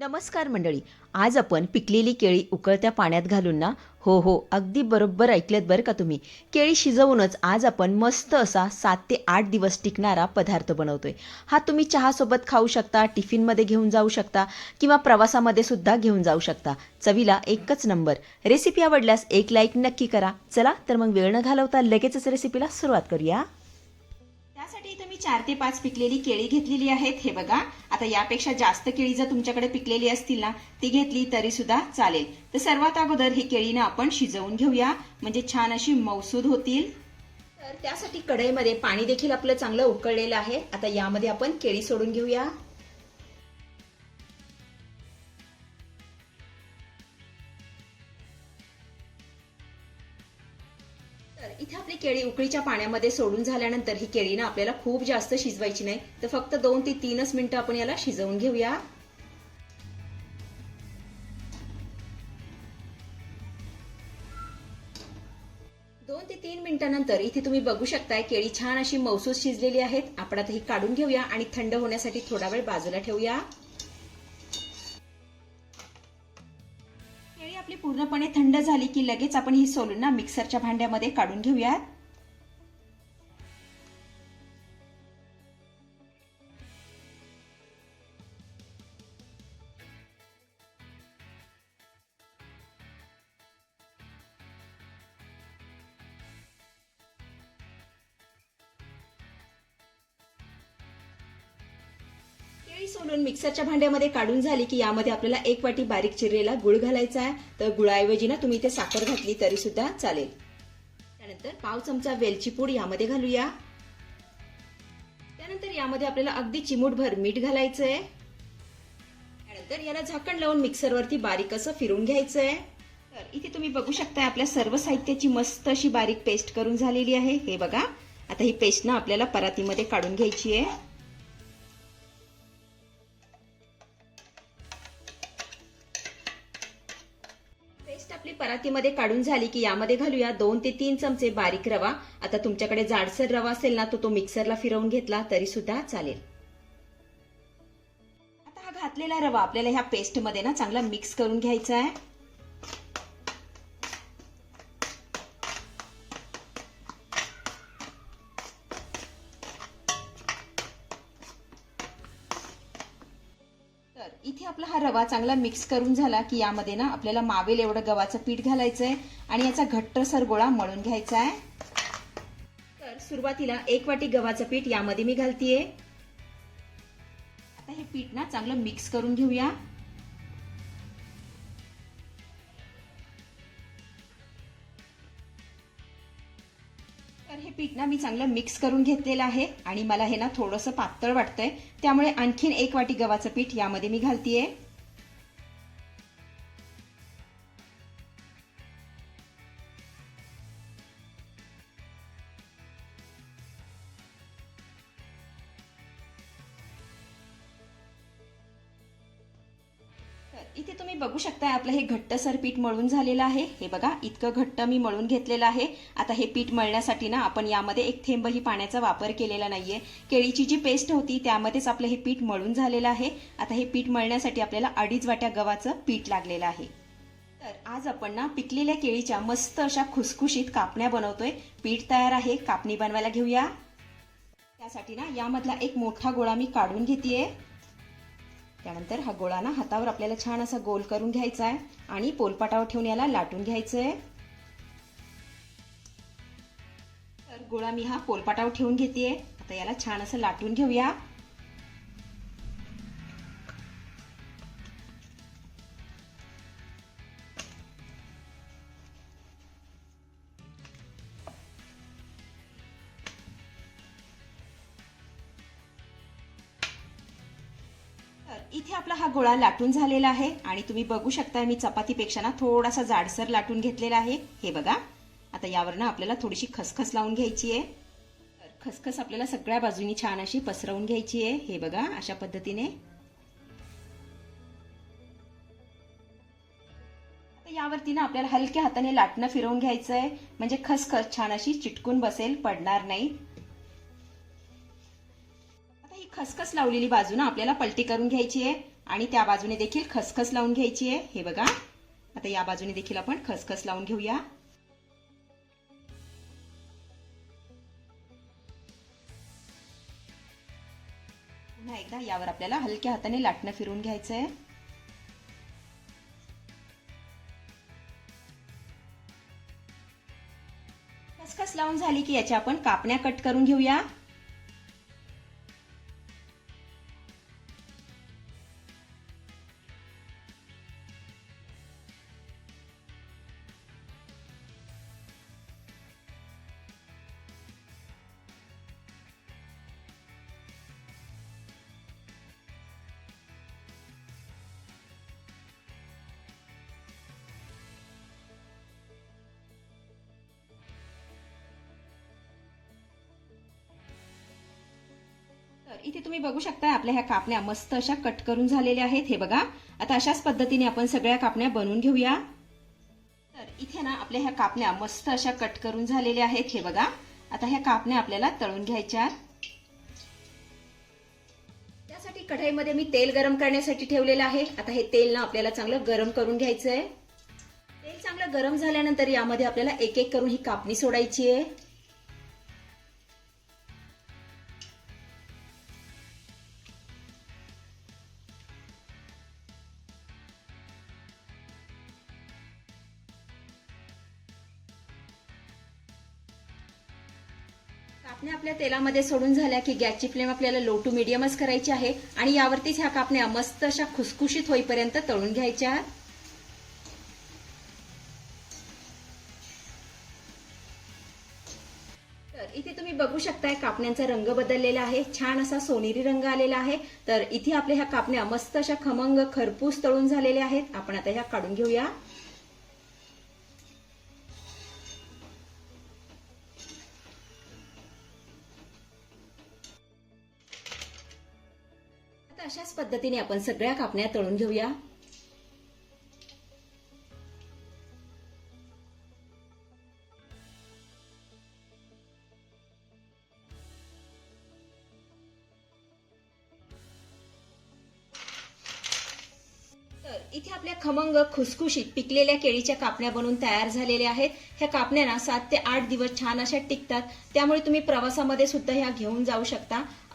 नमस्कार मंडळी. आज आपण पिकलेली केळी उकळत्या पाण्यात घालून ना हो हो अगदी बरोबर ऐकलेत बरं का तुम्ही. केळी शिजवूनच आज आपण मस्त असा सात ते आठ दिवस टिकणारा पदार्थ बनवतोय. हा तुम्ही चहासोबत खाऊ शकता टिफिनमध्ये घेऊन जाऊ शकता किंवा प्रवासामध्ये सुद्धा घेऊन जाऊ शकता. चवीला एकच नंबर. रेसिपी आवडल्यास एक लाईक नक्की करा. चला तर मग वेळ न घालवता लगेचच रेसिपीला सुरुवात करूया. चार ते पाच पिकलेली केळी घेतलेली आहेत. हे बघा आता यापेक्षा जास्त केळी जर तुमच्याकडे पिकलेली असतील ना ती घेतली तरी सुद्धा चालेल. तर सर्वात अगोदर ही केळीनं आपण शिजवून घेऊया. म्हणजे छान अशी मौसूद होतील. तर त्यासाठी कढईमध्ये पाणी देखील आपलं चांगलं उकळलेलं आहे. आता यामध्ये आपण केळी सोडून घेऊया. तर इथे आपली केळी उकळीच्या पाण्यामध्ये सोडून झाल्यानंतर ही केळी ना आपल्याला खूप जास्त शिजवायची नाही. तर फक्त दोन ते तीनच मिनिटं आपण याला शिजवून घेऊया. दोन ते तीन मिनिटानंतर इथे तुम्ही बघू शकताय केळी छान अशी मौसूस शिजलेली आहेत. आपण आता ही काढून घेऊया आणि थंड होण्यासाठी थोडा वेळ बाजूला ठेवूया. पूर्णपणे थंड झाली की लगेच आपण ही सोलून ना मिक्सरच्या भांड्यामध्ये काढून घेऊयात. सोलून मिक्सरच्या भांड्यामध्ये काढून झाली की यामध्ये आपल्याला एक वाटी बारीक चिरलेला गुळ घालायचा आहे. तर गुळाऐवजी ना तुम्ही इथे साखर घातली तरी सुद्धा चालेल. त्यानंतर पाव चमचा वेलची पूड यामध्ये घालूया. त्यानंतर यामध्ये आपल्याला अगदी चिमूटभर मीठ घालायचं आहे त्यानंतर याला झाकण लावून मिक्सरवरती बारीक असं फिरून घ्यायचं आहे तर इथे तुम्ही बघू शकता आपल्या सर्व साहित्याची मस्त अशी बारीक पेस्ट करून झालेली आहे. हे बघा. आता ही पेस्ट ना आपल्याला परातीमध्ये काढून घ्यायची आहे. पेस्ट काढून झाली की यामध्ये घालूया दोन ते तीन चमचे बारीक रवा. आता तुमच्याकडे जाडसर रवा असेल ना तो तो मिक्सरला फिरवून घेतला तरी सुद्धा चालेल. आता हा घातलेला रवा आपल्याला ह्या पेस्टमध्ये ना चांगला मिक्स करून घ्यायचा आहे. इथे आपला हा रवा चांगला मिक्स करून झाला की यामध्ये ना आपल्याला मावेल एवढं गव्हाचं पीठ घालायचं आहे आणि याचा घट्टसर गोळा मळून घ्यायचा आहे तर सुरुवातीला एक वाटी गव्हाचं पीठ यामध्ये मी घालतीये. आता हे पीठ ना चांगलं मिक्स करून घेऊया. पीठ ना मी चांगलं मिक्स करून घेतलेलं आहे आणि मला हे ना थोडंसं पातळ वाटतंय. त्यामुळे आणखीन एक वाटी गव्हाचं पीठ यामध्ये मी घालतीये. इथे तुम्ही बघू शकता आपलं हे घट्टसर पीठ मळून झालेलं आहे. हे बघा इतकं घट्ट मी मळून घेतलेलं आहे. आता हे पीठ मळण्यासाठी ना आपण यामध्ये एक थेंबही पाण्याचा वापर केलेला नाहीये. केळीची जी पेस्ट होती त्यामध्येच आपलं हे पीठ मळून झालेलं आहे. आता हे पीठ मळण्यासाठी आपल्याला अडीच वाट्या गव्हाचं पीठ लागलेलं आहे. तर आज आपण ना पिकलेल्या केळीच्या मस्त अशा खुसखुशीत कापण्या बनवतोय. पीठ तयार आहे कापणी बनवायला घेऊया. त्यासाठी ना यामधला एक मोठा गोळा मी काढून घेतेय. त्यानंतर हा गोळा ना हातावर आपल्याला छान असा गोल करून घ्यायचा आहे आणि पोलपाटावर ठेवून याला लाटून घ्यायचं आहे तर गोळा मी हा पोलपाटावर ठेवून घेते आता याला छान असं लाटून घेऊया. इथे आपला हा गोळा लाटून झालेला आहे आणि तुम्ही बघू शकता मी चपातीपेक्षा ना थोडासा जाडसर लाटून घेतलेला आहे. हे बघा. आता यावर ना आपल्याला थोडीशी खसखस लावून घ्यायची आहे. तर खसखस आपल्याला सगळ्या बाजूनी छान अशी पसरवून घ्यायची आहे. हे बघा अशा पद्धतीने. आता यावरती ना आपल्याला हलक्या हाताने लाटणं फिरवून घ्यायचं आहे म्हणजे खसखस छान अशी चिटकून बसेल पडणार नाही. खसखस लावलेली बाजू ना आपल्याला पलटी करून घ्यायची आहे. आणि त्या बाजूने देखील खसखस लावून घ्यायची आहे. हे बघा. आता या बाजूने देखील आपण खसखस लावून घेऊया. पुन्हा एकदा यावर आपल्याला हलक्या हाताने लाटणं फिरून घ्यायचं आहे खसखस लावून झाली की याच्या आपण कापण्या कट करून घेऊया. तर इथे तुम्ही बघू शकता आपल्या ह्या कापण्या मस्त अशा कट करून झालेल्या आहेत. हे बघा आता अशाच पद्धतीने आपण सगळ्या कापण्या बनवून घेऊया. तर इथे ना आपल्या ह्या कापण्या मस्त अशा कट करून झालेल्या आहेत. हे बघा आता ह्या कापण्या आपल्याला तळून घ्यायच्या. त्यासाठी कढईमध्ये मी तेल गरम करण्यासाठी ठेवलेलं आहे. आता हे तेल ना आपल्याला चांगलं गरम करून घ्यायचं आहे तेल चांगलं गरम झाल्यानंतर यामध्ये आपल्याला एक एक करून ही कापणी सोडायची आहे. कापण्या आपल्या तेलामध्ये सोडून झाल्या की गॅसची फ्लेम आपल्याला लो टू मिडियमच करायची आहे आणि यावरतीच ह्या कापण्या मस्त अशा खुसखुशीत होईपर्यंत तळून घ्यायच्या. तर इथे तुम्ही बघू शकताय कापण्यांचा रंग बदललेला आहे. छान असा सोनेरी रंग आलेला आहे. तर इथे आपल्या ह्या कापण्या मस्त अशा खमंग खरपूस तळून झालेल्या आहेत. आपण आता ह्या काढून घेऊया. अशाच पद्धतीने आपण सगळ्या कापण्या तळून घेऊया. तर इथे आपल्या खमंग खुसखुशीत पिकलेल्या केळीच्या कापण्या बनवून तयार झालेल्या आहेत. ह्या कापण्यांना सात ते आठ दिवस छान अशा टिकतात. त्यामुळे तुम्ही प्रवासामध्ये सुद्धा ह्या घेऊन जाऊ शकता.